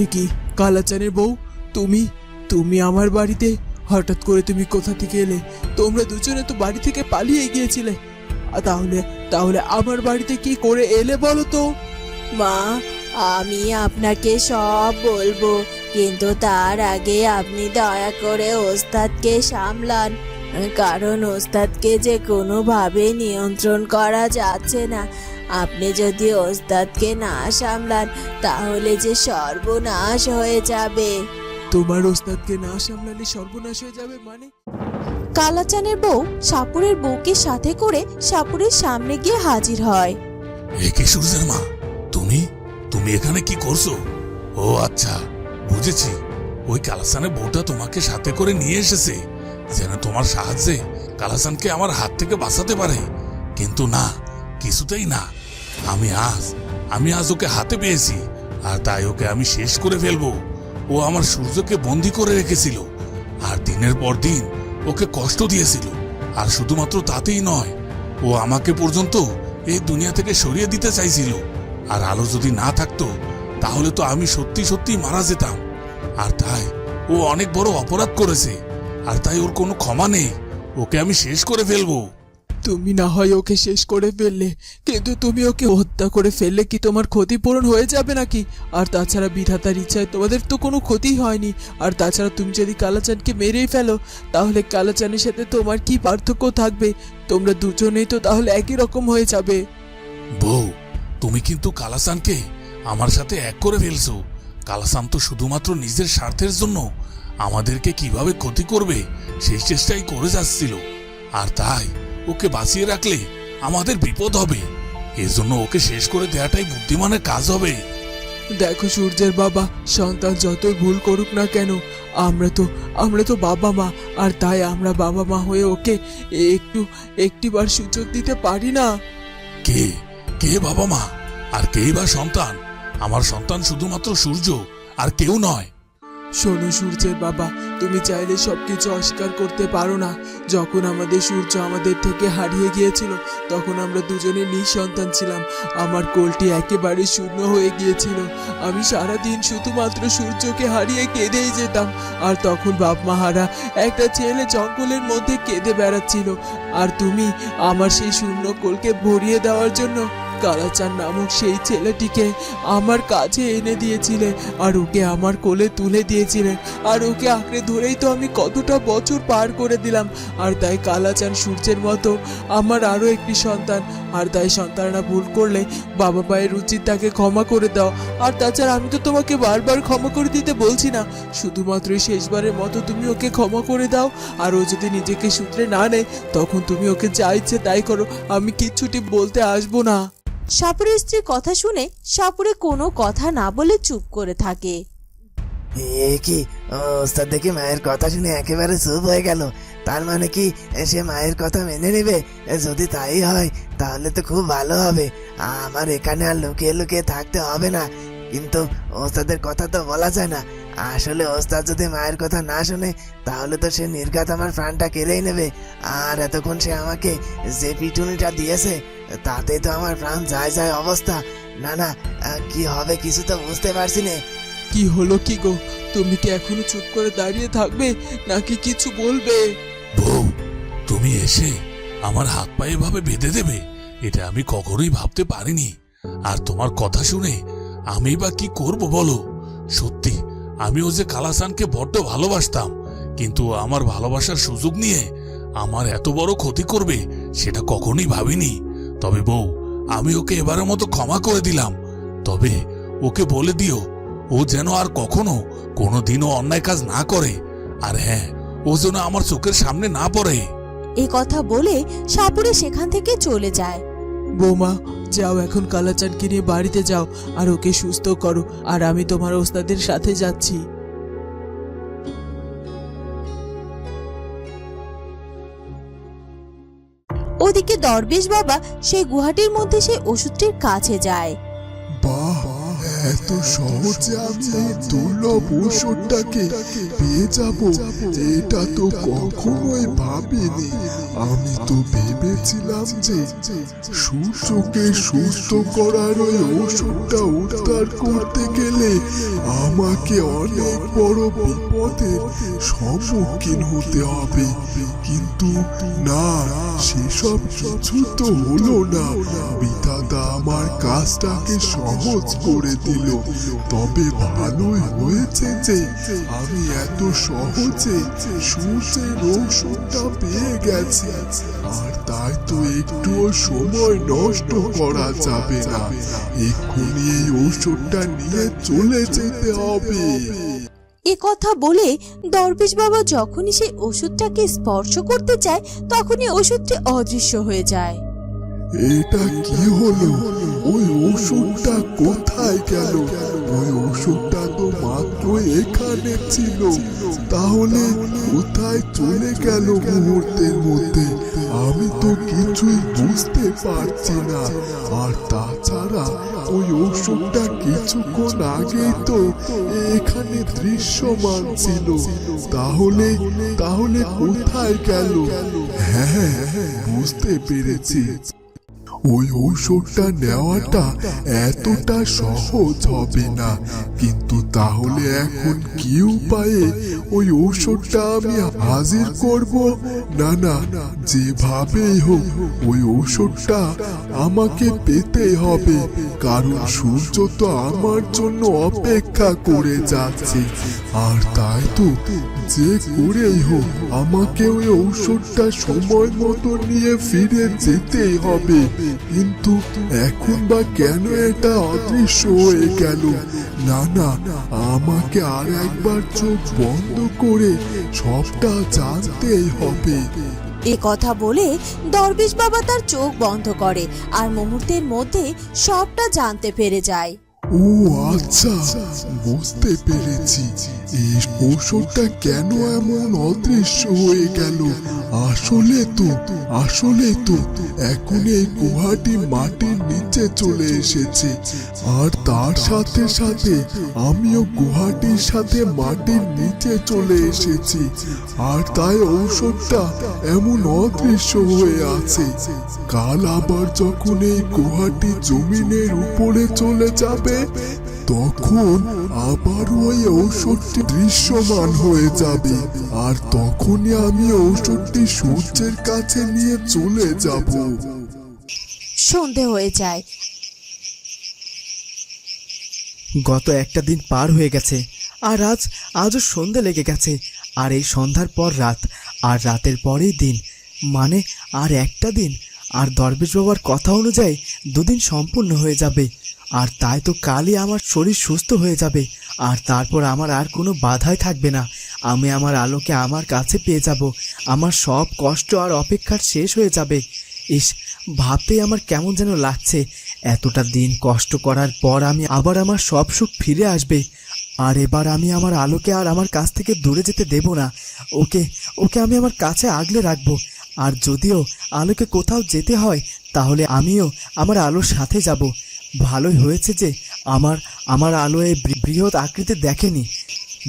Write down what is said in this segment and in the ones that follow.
এ কি? কালাচানের বউ? তুমি? তুমি আমার বাড়িতে? হঠাৎ করে তুমি কোথা থেকে এলে? তোমরা দুজনে তো বাড়ি থেকে পালিয়ে গিয়েছিলে। তাহলে তাহলে আমার বাড়িতে কি করে এলে বলো তো? মা, আমি আপনাকে সব বলব, কিন্তু তার আগে আপনি দয়া করে ওস্তাদকে সামলান। কারণ ওস্তাদকে যে কোনোভাবে নিয়ন্ত্রণ করা যাচ্ছে না। আপনি যদি ওস্তাদকে না সামলান তাহলে যে সর্বনাশ হয়ে যাবে। তোমার ওস্তাদকে না সামলালে সর্বনাশ হয়ে যাবে মানে? কালাচানের বউ সাপুরের বউকে সাথে করে সাপুরের সামনে গিয়ে হাজির হয়। এ কি সূর্যের মা? তুমি? তুমি এখানে কি করছ? ও আচ্ছা বুঝেছি। ওই কালাসানের বউটা তোমাকে সাথে করে নিয়ে এসেছে। যেন তোমার সাহায্যে কালাসানকে আমার হাত থেকে বাঁচাতে পারে। কিন্তু না কিছুতেই না। আমি আজ আমি আজ ওকে হাতে পেয়েছি আর তাই ওকে আমি শেষ করে ফেলব। ও আমার সূর্যকে বন্দি করে রেখেছিল আর দিনের পর দিন ওকে কষ্ট দিয়েছিল। আর শুধুমাত্র তাতেই নয়, ও আমাকে পর্যন্ত এই দুনিয়া থেকে সরিয়ে দিতে চাইছিল। আর আলো যদি না থাকতো, তাহলে তো আমি সত্যি সত্যি মারা যেতাম। আর তাই ও অনেক বড় অপরাধ করেছে। আর তাই ওর কোনো ক্ষমা নেই। ওকে আমি শেষ করে ফেলব। তুমি না হয় ওকে শেষ করে ফেললে। কিন্তু তুমি ওকে হত্যা করে ফেললে কি তোমার ক্ষতিপূরণ হয়ে যাবে নাকি? আর তাছাড়া বিধাতার ইচ্ছায় তোমাদের তো কোনো ক্ষতি হয়নি। আর তাছাড়া তুমি যদি কালাচানকে মেরেই ফেলো, তাহলে কালাচানের সাথে তোমার কি পার্থক্য থাকবে? তোমরা দুজনেই তো তাহলে একই রকম হয়ে যাবে। বউ, তুমি কিন্তু কালাসানকে আমার সাথে এক করে ফেলছো। কালাসান তো শুধুমাত্র নিজের স্বার্থের জন্য আমাদেরকে কীভাবে ক্ষতি করবে, সেই চেষ্টাই করে যাচ্ছিল। আর তাই ওকে বাঁচিয়ে রাখলে আমাদের বিপদ হবে। এজন্য ওকে শেষ করে দেওয়াটাই বুদ্ধিমানের কাজ হবে। দেখো সূর্যের বাবা সন্তান যতই ভুল করুক না কেন আমরা তো আমরা তো বাবা মা আর তাই আমরা বাবা মা হয়ে ওকে একটু একটিবার সুযোগ দিতে পারি না। কে? কে বাবা মা? আর কেই বা সন্তান? আমার সন্তান শুধুমাত্র সূর্য আর কেউ নয়। শোনো সূর্যের বাবা তুমি চাইলে সবকিছু অস্বীকার করতে পারো না। যখন আমাদের সূর্য আমাদের থেকে হারিয়ে গিয়েছিল, তখন আমরা দুজনে নিঃসন্তান ছিলাম। আমার কোলটি একেবারে শূন্য হয়ে গিয়েছিল। আমি সারাদিন শুধুমাত্র সূর্যকে হারিয়ে কেঁদেই যেতাম। আর তখন বাপ মাহারা একটা ছেলে জঙ্গলের মধ্যে কেঁদে বেড়াচ্ছিল। আর তুমি আমার সেই শূন্য কোলকে ভরিয়ে দেওয়ার জন্য কালাচান নামক সেই ছেলেটিকে আমার কাছে এনে দিয়েছিলে আর ওকে আমার কোলে তুলে দিয়েছিলে। আর ওকে আঁকড়ে ধরেই তো আমি কতটা বছর পার করে দিলাম। আর তাই কালাচান সূর্যের মতো আমার আরও একটি সন্তান। আর তাই সন্তানরা ভুল করলে বাবা মায়ের উচিত তাকে ক্ষমা করে দাও। আর তাছাড়া আমি তো তোমাকে বারবার ক্ষমা করে দিতে বলছি না। শুধুমাত্র শেষবারের মতো তুমি ওকে ক্ষমা করে দাও। আর ও যদি নিজেকে সূত্রে না নেয়, তখন তুমি ওকে যা ইচ্ছে তাই করো। আমি কিচ্ছুটি বলতে আসব না। সাপুরের স্ত্রীর কথা শুনে সাপুরে কোনো কথা না বলে চুপ করে থাকে। এ কি? ওস্তাদ দেখি মায়ের কথা শুনে একেবারে চুপ হয়ে গেল। তার মানে কি, সে মায়ের কথা মেনে নেবে? যদি তাই হয়, তাহলে তো খুব ভালো হবে। আমার এখানে আর লুকিয়ে লুকিয়ে থাকতে হবে না। কিন্তু ওস্তাদের কথা তো বলা যায় না। আসলে ওস্তাদ যদি মায়ের কথা না শুনে তাহলে তো সে নির্ঘাত আমার প্রাণটা কেড়েই নেবে। আর এতক্ষণ সে আমাকে যে পিটুনিটা দিয়েছে তাতে তো আমার প্রাণ যায় যায় অবস্থা। না না কি হবে কিছু তো বুঝতে পারছি না। কি হলো কি গো? তুমি কি এখনও চুপ করে দাঁড়িয়ে থাকবে নাকি কিছু বলবে? বউ তুমি এসে আমার হাত পায়ে ভাবে বেঁধে দেবে এটা আমি কখনোই ভাবতে পারিনি। আর তোমার কথা শুনে আমি বা কি করব বলো? সত্যি আমিও যে কালাসানকে বড্ড ভালোবাসতাম কিন্তু আমার ভালোবাসার সুযোগ নিয়ে আমার এত বড় ক্ষতি করবে সেটা কখনোই ভাবিনি। তবে বউ আমি ওকে এবারের মতো ক্ষমা করে দিলাম। তবে ওকে বলে দিও ও যেন আর কখনো কোনোদিনও অন্যায় কাজ না করে। আর হ্যাঁ ও যেন আমার চোখের সামনে না পড়ে। এই কথা বলে সাপুরে সেখান থেকে চলে যায়। বৌমা যাও এখন কালাচানকে নিয়ে বাড়িতে যাও আর ওকে সুস্থ করো আর আমি তোমার ওস্তাদের সাথে যাচ্ছি। ওদিকে দরবেশ বাবা সেই গুহাটির মধ্যে সেই ওষুধটির কাছে যায়। বাহ এত সহজে আমি এই দুর্লভ ওষুধটাকে পেয়ে যাব, এটা তো কখনোই ভাবিনি। আমি তো ভেবেছিলাম যে সূর্যকে সুস্থ করার ওই ওষুধটা উদ্ধার করতে গেলে আমাকে অনেক বড় বিপদের সম্মুখীন হতে হবে। কিন্তু না, সেসব কিছু তো হলো না। বিধাতা আমার কাজটাকে সহজ করে দিল তবে ভালোই হয়েছে যে আমি এত সহজে সূর্যের ওষুধটা পেয়ে গেছি আর তাই তো একটুও সময় নষ্ট করা যাবে না এক্ষুনি এই ওষুধটা নিয়ে চলে যেতে হবে এ কথা বলে দরবেশ বাবা যখনই সেই ওষুধটাকে স্পর্শ করতে চায় তখনই ওষুধটি অদৃশ্য হয়ে যায় এটা কি হলো? ওই ওষুধটা কোথায় গেল? ওই ওষুধটা তো মাত্র এখানে ছিল। তাহলে কোথায় চলে গেল মুহূর্তের মধ্যে? আমি তো কিছুই বুঝতে পারছি না। আর তাছাড়া ওই ওষুধটা কিছুক্ষণ আগেই তো এখানে দৃশ্যমান ছিল। তাহলে তাহলে কোথায় গেল? হ্যাঁ বুঝতে পেরেছি। ওই ঔষধটা নেওয়াটা এতটা সহজ হবে না। কিন্তু তাহলে এখন কি উপায়ে ওই ঔষধটা আমি হাজির করব? না না, যেভাবেই হোক, ওই ঔষধটা আমাকে পেতে হবে। কারণ সূর্য তো আমার জন্য অপেক্ষা করে যাচ্ছে। আর তাই তো যে করেই হোক আমাকে ওই ঔষধটা সময় মতো নিয়ে ফিরে যেতেই হবে। কিন্তু এখন বা কেন এটা অদৃশ্য হয়ে গেল? না না, আমাকে আর একবার চোখ বন্ধ করে সবটা জানতেই হবে। এ কথা বলে দরবেশ বাবা তার চোখ বন্ধ করে আর মুহূর্তের মধ্যে সবটা জানতে পেরে যায়। ও আচ্ছা বুঝতে পেরেছি। এই ঔষধটা কেন এমন অদৃশ্য হয়ে গেল? আসলে তো আসলে তো, এখন এই গুহাটি মাটির নিচে চলে এসেছে। আর তার সাথে সাথে আমিও গুহাটির সাথে মাটির নিচে চলে এসেছি। আর তাই ঔষধটা এমন অদৃশ্য হয়ে আছে। কাল আবার যখন এই গুহাটি জমিনের উপরে চলে যাবে তখন আবার ওই ঔষধটি দৃশ্যমান হয়ে যাবে। আর তখনই আমি ঔষধটি সূর্যের কাছে নিয়ে চলে যাব। সন্ধে হয়ে যায়। গত একটা দিন পার হয়ে গেছে আর আজ আজও সন্ধে লেগে গেছে। আর এই সন্ধ্যার পর রাত আর রাতের পরেই দিন। মানে আর একটা দিন। আর দরবেশ বাবার কথা অনুযায়ী দুদিন সম্পূর্ণ হয়ে যাবে। আর তাই তো কালই আমার শরীর সুস্থ হয়ে যাবে। আর তারপর আমার আর কোনো বাধাই থাকবে না। আমি আমার আলোকে আমার কাছে পেয়ে যাব। আমার সব কষ্ট আর অপেক্ষার শেষ হয়ে যাবে। ইস, ভাবতেই আমার কেমন যেন লাগছে। এতটা দিন কষ্ট করার পর আমি আবার আমার সব সুখ ফিরে আসবে। আর এবার আমি আমার আলোকে আর আমার কাছ থেকে দূরে যেতে দেব না। ওকে ওকে আমি আমার কাছে আগলে রাখব। আর যদিও আলোকে কোথাও যেতে হয়, তাহলে আমিও আমার আলোর সাথে যাব। ভালোই হয়েছে যে আমার আমার আলো এই বৃহৎ আকৃতি দেখেনি।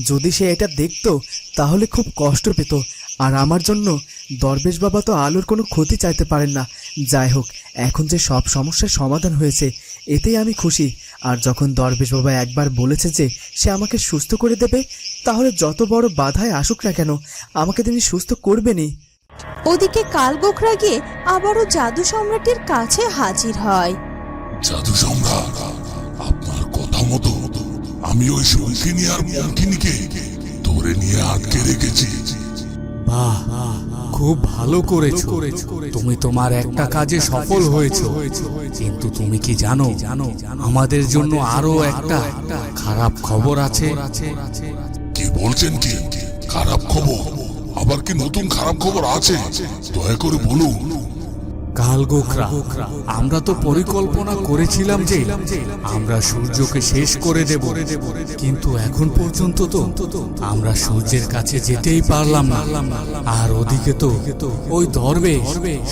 যদি সে এটা দেখতো, তাহলে খুব কষ্ট পেত। আর আমার জন্য দরবেশ বাবা তো আলোর কোনো ক্ষতি চাইতে পারেন না। যাই হোক, এখন যে সব সমস্যার সমাধান হয়েছে, এতেই আমি খুশি। আর যখন দরবেশ বাবা একবার বলেছে যে সে আমাকে সুস্থ করে দেবে, তাহলে যত বড় বাধায় আসুক না কেন, আমাকে তিনি সুস্থ করবেনই। ওদিকে কালগোখরা গিয়ে আবারও জাদু সম্রাটের কাছে হাজির হয়। জাদু সম্রাট আপনার কথা মতো আমি ওই শঙ্কিনী আর মঙ্কিনীকে ধরে নিয়ে আটকে রেখেছি। বাহ খুব ভালো করেছ। তুমি তোমার একটা কাজে সফল হয়েছো। কিন্তু তুমি কি জানো জানো আমাদের জন্য আরও একটা খারাপ খবর আছে? কি বলছেন কি? খারাপ খবর? আবার কি নতুন খারাপ খবর আছে? দয়া করে বলুন। কালগোখরা আমরা তো পরিকল্পনা করেছিলাম যে আমরা সূর্যকে শেষ করে দেব। কিন্তু এখন পর্যন্ত তো আমরা সূর্যের কাছে যেতেই পারলাম আর ওদিকে তো ওই দরবে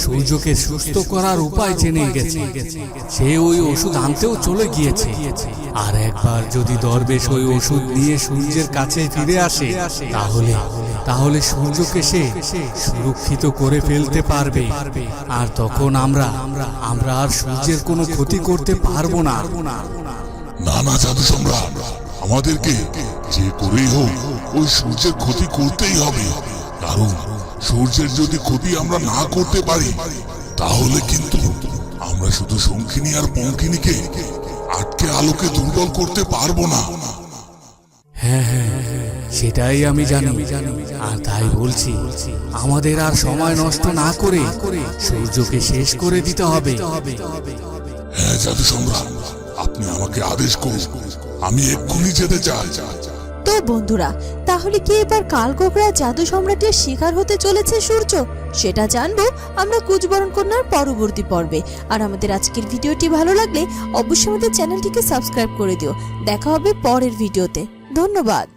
সূর্যকে সুস্থ করার উপায় জেনে গেছে। সে ওই ওষুধ আনতেও চলে গিয়েছে। আর একবার যদি দরবেশ ওই ওষুধ নিয়ে সূর্যের কাছে ফিরে আসে, তাহলে তাহলে সূর্যকে সে সুরক্ষিত করে ফেলতে পারবে। আর তখন আমরা আমরা আর সূর্যের কোনো ক্ষতি করতে পারব না। জাদু সম্রাট, আমাদেরকে যে করেই হোক, ওই সূর্যের ক্ষতি করতেই হবে। কারণ সূর্যের যদি ক্ষতি আমরা না করতে পারি, তাহলে কিন্তু আমরা শুধু শঙ্খিনী আর পঙ্কিনীকে আটকে আলোকে দুর্বল করতে পারব না। হ্যাঁ হ্যাঁ সেটাই আমি জানি। আর তাই বলছি আমাদের আর সময় নষ্ট না করে সূর্যকে শেষ করে দিতে হবে। হ্যাঁ জাদু সম্রাট আপনি আমাকে আদেশ করুন। আমি এক্ষুনি যেতে চাই। তো বন্ধুরা তাহলে কি এবার কালকোকড়া জাদু সম্রাটের শিকার হতে চলেছে সূর্য? সেটা জানব আমরা কুচবরণ কন্যার পরবর্তী পর্বে। আর আমাদের আজকের ভিডিওটি ভালো লাগলে অবশ্যই আমাদের চ্যানেলটিকে সাবস্ক্রাইব করে দিও। দেখা হবে পরের ভিডিওতে। ধন্যবাদ।